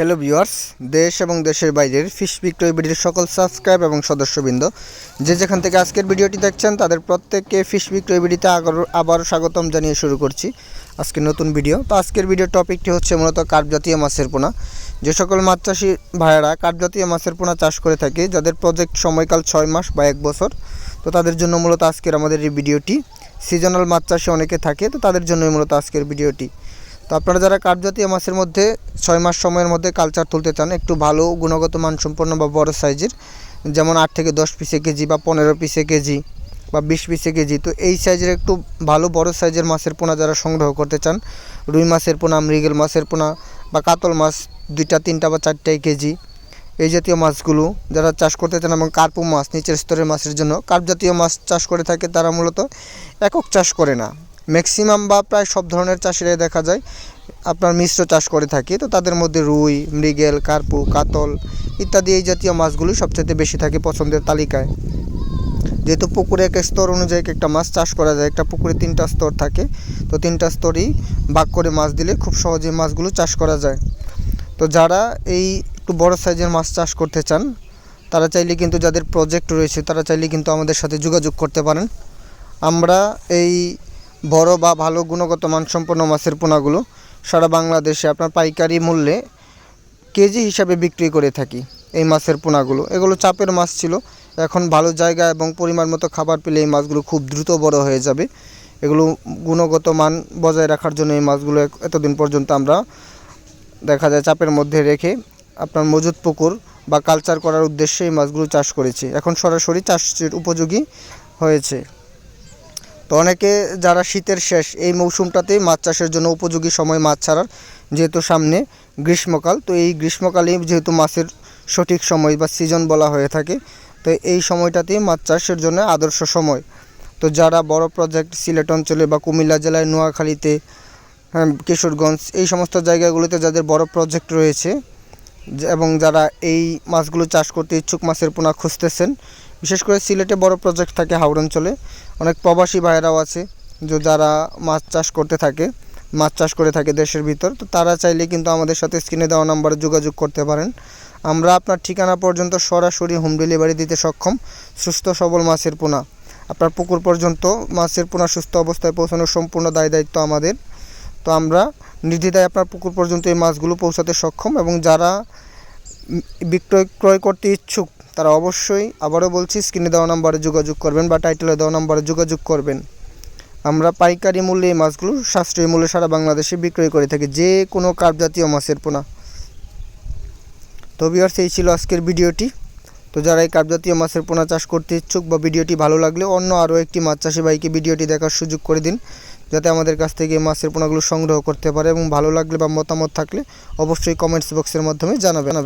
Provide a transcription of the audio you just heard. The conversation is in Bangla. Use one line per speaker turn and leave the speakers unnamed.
হ্যালো ভিউয়ার্স দেশ এবং দেশের বাইরের ফিশ বিক্রয় ভিডিওর সকল সাবস্ক্রাইব এবং সদস্যবৃন্দ, যে যেখান থেকে আজকের ভিডিওটি দেখছেন, তাদের প্রত্যেককে ফিশ বিক্রয় আগর- আবারও স্বাগতম জানিয়ে শুরু করছি আজকের নতুন ভিডিও তো আজকের ভিডিওর টপিকটি হচ্ছে মূলত কার্প জাতীয় মাছের পোনা। যে সকল মাছ চাষি ভাইয়েরা কার্প জাতীয় মাছের পোনা চাষ করে থাকে, যাদের প্রজেক্ট সময়কাল ছয় মাস বা এক বছর, তো তাদের জন্য মূলত আজকের আমাদের এই ভিডিওটি সিজনাল মাছ চাষে অনেকে থাকে, তো তাদের জন্যই মূলত আজকের ভিডিওটি তো আপনারা যারা কাঠজাতীয় মাছের মধ্যে ছয় মাস সময়ের মধ্যে কালচার তুলতে চান, একটু ভালো গুণগত মানসম্পন্ন বা বড় সাইজের যেমন আট থেকে দশ পিসে কেজি বা পনেরো পিসে কেজি বা বিশ পিসে কেজি, তো এই সাইজের একটু ভালো বড় সাইজের মাছের পোনা যারা সংগ্রহ করতে চান, রুই মাছের পোনা, মৃগেল মাছের পোনা বা কাতল মাছ, দুইটা, তিনটা বা চারটাই কেজি, এই জাতীয় মাছগুলো যারা চাষ করতে চান এবং কার্পু মাছ, নিচের স্তরের মাছের জন্য কার্প জাতীয় মাছ চাষ করে থাকে, তারা মূলত একক চাষ করে না। ম্যাক্সিমাম বা প্রায় সব ধরনের চাষিরাই দেখা যায়, আপনার মিশ্র চাষ করে থাকে। তো তাদের মধ্যে রুই, মৃগেল, কার্পু, কাতল ইত্যাদি এই জাতীয় মাছগুলি সবচেয়ে বেশি থাকে পছন্দের তালিকায়। যেহেতু পুকুরে এক স্তর অনুযায়ী এক একটা মাছ চাষ করা যায়, একটা পুকুরে তিনটা স্তর থাকে, তো তিনটা স্তরই ভাগ করে মাছ দিলে খুব সহজে মাছগুলো চাষ করা যায়। তো যারা এই একটু বড় সাইজের মাছ চাষ করতে চান, তারা চাইলে কিন্তু যাদের প্রজেক্ট রয়েছে, তারা চাইলে কিন্তু আমাদের সাথে যোগাযোগ করতে পারেন। আমরা এই বড় বা ভালো গুণগত মানসম্পন্ন মাছের পোনাগুলো সারা বাংলাদেশে আপনার পাইকারি মূল্যে কেজি হিসাবে বিক্রি করে থাকি এই মাছের পোনাগুলো। এগুলো চাপের মাছ ছিল। এখন ভালো জায়গা এবং পরিমাণ মতো খাবার পেলে এই মাছগুলো খুব দ্রুত বড় হয়ে যাবে। এগুলো গুণগত মান বজায় রাখার জন্য এই মাছগুলো এতদিন পর্যন্ত আমরা দেখা যায় চাপের মধ্যে রেখে আপনার মজুদ পুকুর বা কালচার করার উদ্দেশ্যে এই মাছগুলো চাষ করেছি। এখন সরাসরি চাষের উপযোগী হয়েছে। তো অনেকে যারা শীতের শেষ এই মৌসুমটাতেই মাছ চাষের জন্য উপযোগী সময় মাছ ছাড়ার যেহেতু সামনে গ্রীষ্মকাল তো এই গ্রীষ্মকালেই যেহেতু মাছের সঠিক সময় বা সিজন বলা হয়ে থাকে তো এই সময়টাতেই মাছ চাষের জন্য আদর্শ সময়। তো যারা বড় প্রজেক্ট সিলেট অঞ্চলে বা কুমিল্লা জেলায় নোয়াখালীতে হ্যাঁ, কিশোরগঞ্জ এই সমস্ত জায়গাগুলোতে যাদের বড় প্রজেক্ট রয়েছে এবং যারা এই মাছগুলো চাষ করতে ইচ্ছুক মাছের পোনা খুঁজতেছেন বিশেষ করে সিলেটে বড় প্রজেক্ট থাকে হাওড় অঞ্চলে। অনেক প্রবাসী ভাইয়েরাও আছে, যে যারা মাছ চাষ করতে থাকে, মাছ চাষ করে থাকে দেশের ভিতর। তো তারা চাইলে কিন্তু আমাদের সাথে স্ক্রিনে দেওয়া নাম্বারে যোগাযোগ করতে পারেন। আমরা আপনার ঠিকানা পর্যন্ত সরাসরি হোম ডেলিভারি দিতে সক্ষম। সুস্থ, সবল মাছের পোনা। আপনার পুকুর পর্যন্ত মাছের পোনা সুস্থ অবস্থায় পৌঁছানোর সম্পূর্ণ দায় দায়িত্ব আমাদের। তো আমরা নির্দ্বিধায় আপনার পুকুর পর্যন্ত এই মাছগুলো পৌঁছাতে সক্ষম এবং যারা বিক্রয় ক্রয় করতে ইচ্ছুক তারা অবশ্যই আবারও বলছি স্ক্রিনে দেওয়া নাম্বারে যোগাযোগ করবেন বা টাইটেলে দেওয়া নাম্বারে যোগাযোগ করবেন। আমরা পাইকারি মূল্যে এই মাছগুলো সাশ্রয়ী মূল্যে সারা বাংলাদেশে বিক্রয় করে থাকি, যে কোনো কার্প জাতীয় মাছের পোনা। তো বিয়ার্স এই ছিল আজকের ভিডিওটি। তো যারা এই কার্প জাতীয় মাছের পোনা চাষ করতে ইচ্ছুক বা ভিডিওটি ভালো লাগলে অন্য আরও একটি মাছ চাষি ভাইকে ভিডিওটি দেখার সুযোগ করে দিন, যাতে আমাদের কাছ থেকে মাছের পোনাগুলো সংগ্রহ করতে পারে এবং ভালো লাগলে বা মতামত থাকলে অবশ্যই কমেন্টস বক্সের মাধ্যমে জানাবেন।